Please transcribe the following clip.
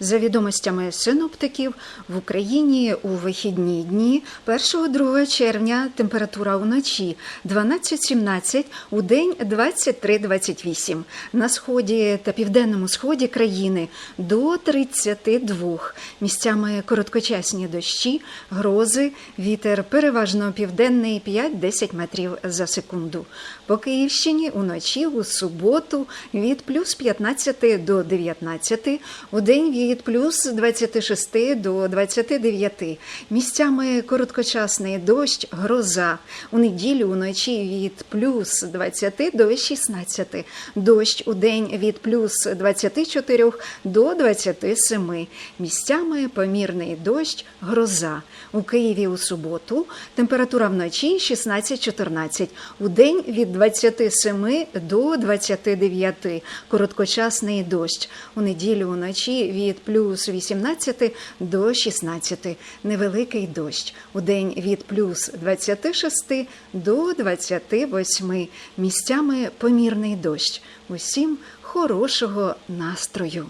За відомостями синоптиків, в Україні у вихідні дні 1-2 червня температура вночі 12-17, у день 23-28. На сході та південному сході країни до 32. Місцями короткочасні дощі, грози, вітер переважно південний 5-10 метрів за секунду. По Київщині уночі у суботу від плюс 15 до 19, у день від плюс 26 до 29. Місцями короткочасний дощ, гроза. У неділю уночі від плюс 20 до 16. Дощ у день від плюс 24 до 27. Місцями помірний дощ, гроза. У Києві у суботу температура вночі 16-14, у день від 27 до 29. Короткочасний дощ. У неділю вночі від плюс 18 до 16. Невеликий дощ. У день від плюс 26 до 28. Місцями помірний дощ. Усім хорошого настрою.